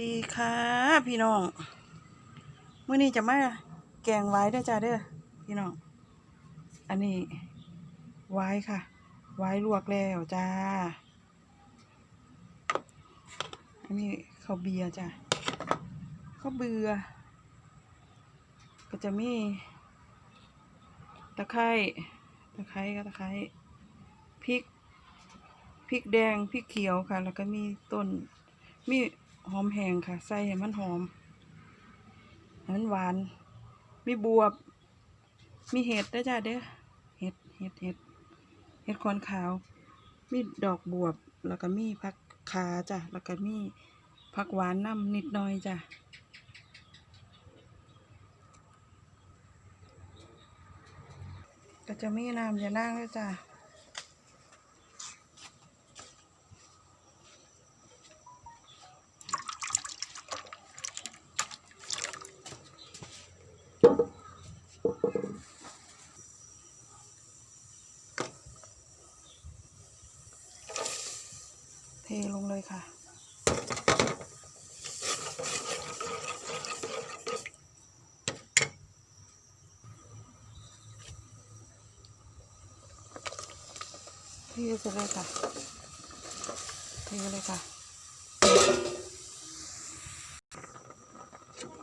ดีค่ะ พี่น้องเมื้อนี้จะมาแกงไว้เด้จ้าเด้อพี่น้อง อันนี้ไว้ค่ะ ไว้ลวกแล้วจ้า อันนี้ข้าวเบียร์จ้าข้าวเบือ ก็จะมีตะไคร้ตะไคร้ก็ตะไคร้พริกพริกแดงพริกเขียวค่ะ แล้วก็มีต้นมี หอมแห้งค่ะ ใส่ให้มันหอมให้มันหวาน มีบวบ มีเห็ดด้จ้าเด้อเห็ดเห็ดเห็ดเห็ดคอนขาว มีดอกบวบ แล้วก็มีผักขาจ้ะแล้วก็มีผักหวานน้ำนิดหน่อยจ้ะก็จะมีน้ำยานั่งด้วยจ้ะ ทลงเลยค่ะ เทเสร็จเลยค่ะ เทเลยค่ะ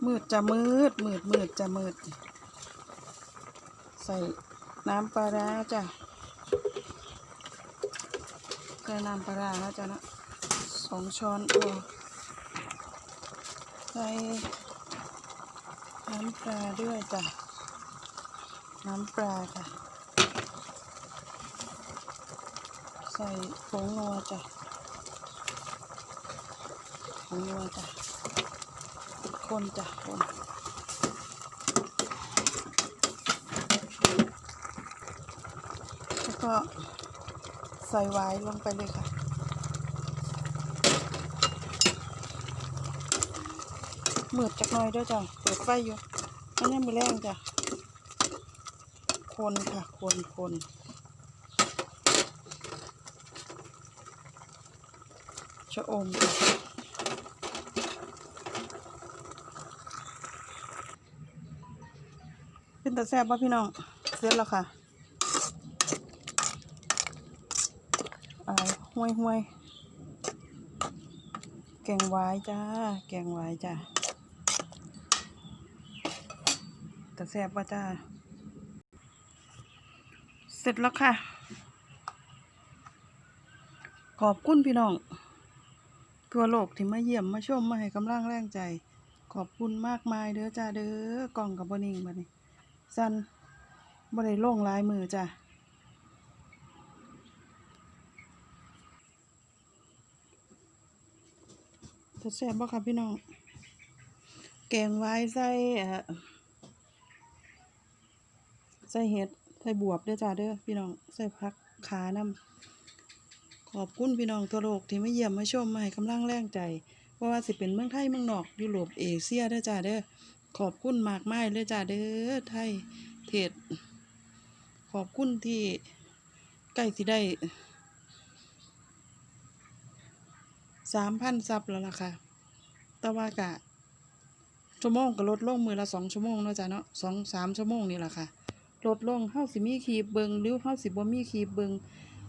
มืดจะมืด มืดมืดจะมืด ใส่น้ำปลาร้าจ้ะใส่น้ำปลาร้านะจ๊ะนะ สองช้อนโอ้ใส่น้ำปลาด้วยจ้ะ น้ำปลาค่ะ ใส่ผงนัวจ้ะผงนัวจ้ะคนจ้ะคนแล้วก็ใส่ไว้ลงไปเลยค่ะ มืดจักหน่อยด้วยจ้ะเปิดไฟอยู่อันนี้มือแรงจ้ะคนค่ะคนคนชะอมเป็นตาแซ่บป่ะพี่น้องเสร็จแล้วค่ะอะไรห้วยห้วยแกงหวายจ้า แกงหวายจ้า แต่แซ่บว่าจ้า เสร็จแล้วค่ะ ขอบคุณพี่น้อง ทั่วโลกที่มาเยี่ยมมาชมมาให้กำลังแรงใจ ขอบคุณมากมายเด้อจ้าเด้อกล่องกับบนิงบัดนี้สันบ่ได้ลงลายมือจ้าจะแซ่บบ่ครับพี่น้อง แกงไว้ใส่อ่ ใส่เห็ดใส่บวบเด้อจ้าเด้อพี่น้องใส่ผักขานำขอบคุณพี่น้องทั่วโลกที่มาเยี่ยมมาชมมาให้กำลังแรงใจบ่ว่าสิเป็นเมืองไทยเมืองนอกยุโรปเอเชียเด้อจ้าเด้อขอบคุณมากมายเลยจ้าเด้อไทยเทศขอบคุณที่ใกล้สิได้สามพันซับแล้วล่ะค่ะต่ว่ากะชั่วโมงก็ลดลงมือละสองชั่วโมงเนาะจ้ะเนาะสองสามชั่วโมงนี่แหละค่ะ ลดลงเฮาสิมีคีบเบิงหรือเฮาสิบ่มีคีบเบิง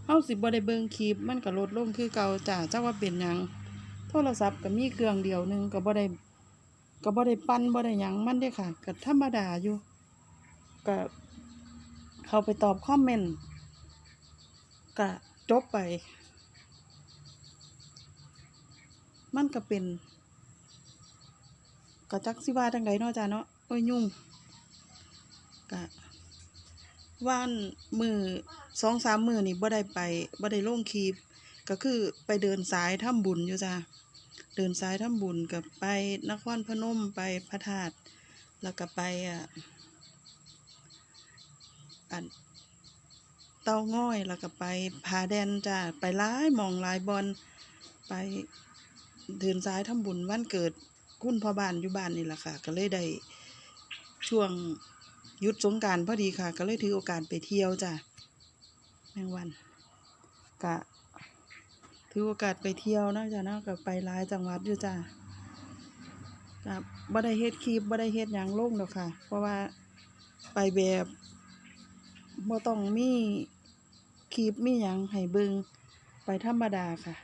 เฮาสิบ่ได้เบิงคีบมันก็ลดลงคือเก่าจ้ะจักว่าเป็นหยังโทรศัพท์ก็มีเครื่องเดียวหนึงก็บ่ได้ก็บ่ได้ปั่นบ่ได้หยังมันเด้ค่ะก็ธรรมดาอยู่ก็เข้าไปตอบคอมเมนต์ก็จบไป มันก็เป็นก็จักสิว่าจังไดเนาะจ้าเนาะโอ้ยยุ่งกะ ว่านมือสองสามมือนี่บ่ได้ไปบ่ได้ลงคลิปก็คือไปเดินสายทำบุญอยู่จ้าเดินสายทำบุญกับไปนครพนมไปพระธาตุแล้วก็ไปอะอันเต้าง้อยแล้วก็ไปผาแดนจ้าไปหลายมองลายบอลไปเดินสายทำบุญวันเกิดคุณพ่อบ้านอยู่บ้านนี่แหละค่ะ ก็เลยได้ช่วง ยุดสงการพอดีค่ะ ก็เลยถือโอกาสไปเที่ยวจ้ะแมงวันกะถือโอกาสไปเที่ยวนาะจ้ะเนาะก็ไปหลายจังหวัดอยู่จ้ะก็บ่ได้เฮ็ดคลิปบ่ได้เฮ็ดหยังลงดอกค่ะ เพราะว่าไปแบบบ่ต้องมีคลิปมีหยังให้เบิงไปธรรมดาค่ะ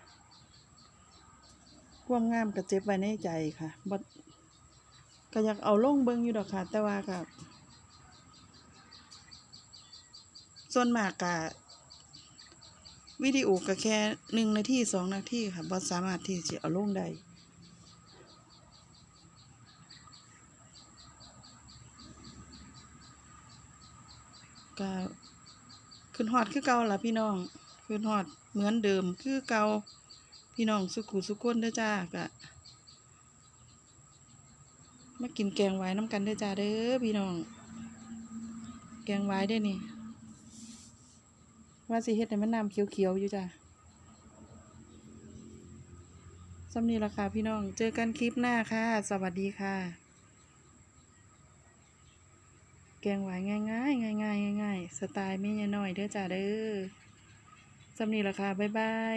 ความงามก็เจ็บไว้ในใจค่ะบ่ก็อยากเอาลงเบิงอยู่ดอกค่ะ แต่ว่าก็ ส่วนมากก็วิดีโอก็แค่หนึ่งนาทีสองนาทีค่ะบ่สามารถที่จะเอาลงได้ก็ขึ้นฮอดคือเก่าละพี่น้องขึ้นฮอดเหมือนเดิมคือเก่าพี่น้องสุขุสุขคนเด้อจ้าก็มากินแกงไว้น้ำกันเด้อจ้าเด้อพี่น้อง แกงไว้ได้นี่ ว่าสิเฮ็ดให้มันน้ำเขียวๆอยู่จ้ะสำนีราคาพี่น้อง เจอกันคลิปหน้าค่ะ สวัสดีค่ะ แกงหวายง่ายง่ายง่ายง่ายง่ายสไตล์ไม่ยายน้อยเด้อจ้าเด้อสำนีราคาบ๊ายบาย